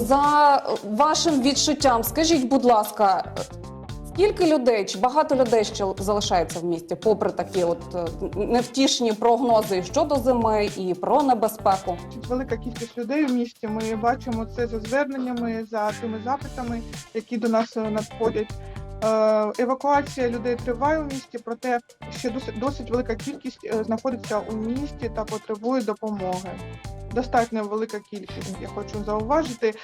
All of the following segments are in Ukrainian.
За вашим відчуттям, скажіть, будь ласка, скільки людей чи багато людей ще залишається в місті, попри такі от е, невтішні прогнози щодо зими і про небезпеку? велика кількість людей в місті. Ми бачимо це за зверненнями, за тими запитами, які до нас е, надходять. Е, Евакуація людей триває у місті, проте ще досить, досить велика кількість знаходиться у місті та потребує допомоги. Достатньо велика кількість, я хочу зауважити.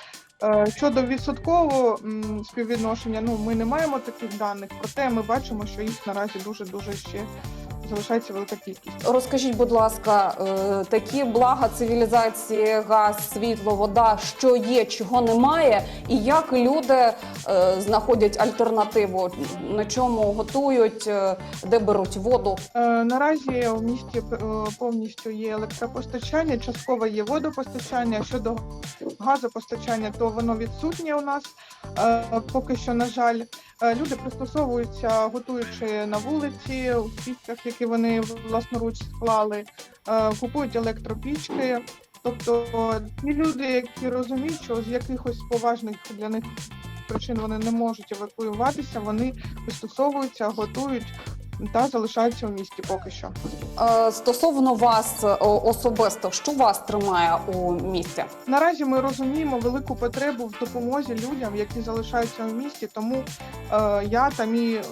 Е, Щодо відсоткового співвідношення, ну ми не маємо таких даних, проте ми бачимо, що їх наразі дуже дуже ще залишається велика кількість. Розкажіть, будь ласка, е, такі блага цивілізації, газ, світло, вода, що є, чого немає, і як люди е, знаходять альтернативу, на чому готують, де беруть воду? Наразі в місті повністю є електропостачання, частково є водопостачання. Щодо газопостачання, то воно відсутнє у нас. Е, Поки що, на жаль, Е, люди пристосовуються, готуючи на вулиці у пічках, які вони власноруч склали, е, купують електропічки. Тобто ті люди, які розуміють, що з якихось поважних для них причин вони не можуть евакуюватися, вони пристосовуються, готують та залишаються у місті поки що. Е, Стосовно вас е, особисто, що вас тримає у місті? Наразі ми розуміємо велику потребу в допомозі людям, які залишаються в місті. Тому я та мій е,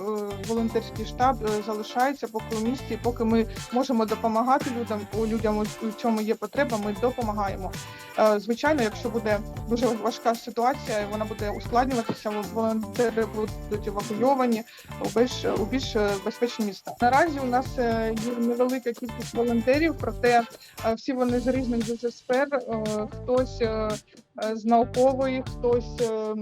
волонтерський штаб е, залишається поки у місті. Поки ми можемо допомагати людям людям у у цьому є потреба. Ми допомагаємо. Е, звичайно, якщо буде дуже важка ситуація, вона буде ускладнюватися. Волонтери будуть евакуйовані у більш у більш е, безпечні міста. Наразі у нас е, є невелика кількість волонтерів, проте е, всі вони з різних сфер. Е, Хтось е, е, з наукової, хтось е,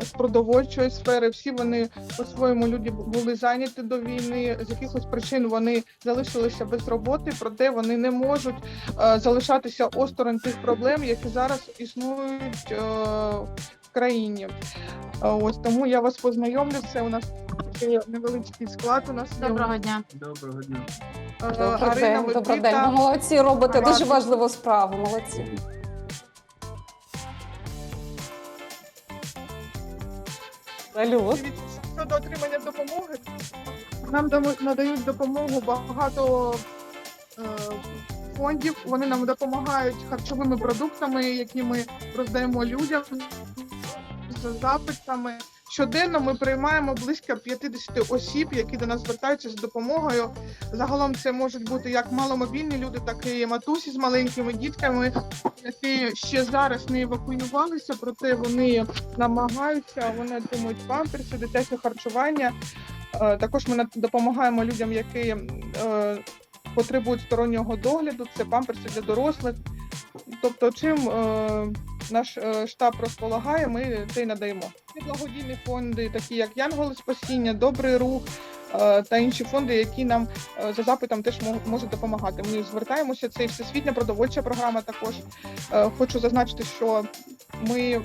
з продовольчої сфери. Всі вони по-своєму люди були зайняті до війни. З якихось причин вони залишилися без роботи, проте вони не можуть е, залишатися осторонь тих проблем, які зараз існують е, в країні. Е, Ось тому я вас познайомлю. Це у нас невеличкий склад. У нас є. Доброго дня. Доброго дня. Добрий день, добрий день. Молодці, робите дуже важливу справу. Молодці. Салют. Щодо отримання допомоги, нам надають допомогу багато е, фондів. Вони нам допомагають харчовими продуктами, які ми роздаємо людям з запитами. Щоденно ми приймаємо близько 50 осіб, які до нас звертаються з допомогою. Загалом це можуть бути як маломобільні люди, так і матусі з маленькими дітками, які ще зараз не евакуювалися, проте вони намагаються, вони отримують памперси, дитяче харчування. Е, Також ми допомагаємо людям, які е, потребують стороннього догляду. Це памперси для дорослих. Тобто, чим е, наш е, штаб розполагає, ми це й надаємо. Благодійні фонди, такі як Янголи Спасіння, Добрий рух. е, Та інші фонди, які нам е, за запитом теж мо- можуть допомагати. Ми звертаємося. Це і всесвітня продовольча програма. Також хочу зазначити, що ми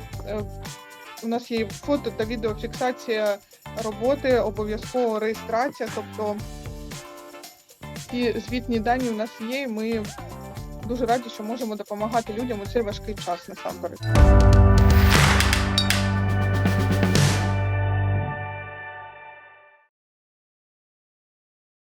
у нас є фото та відеофіксація роботи, обов'язково реєстрація. Тобто ці звітні дані у нас є. і Ми дуже раді, що можемо допомагати людям у цей важкий час насамперед.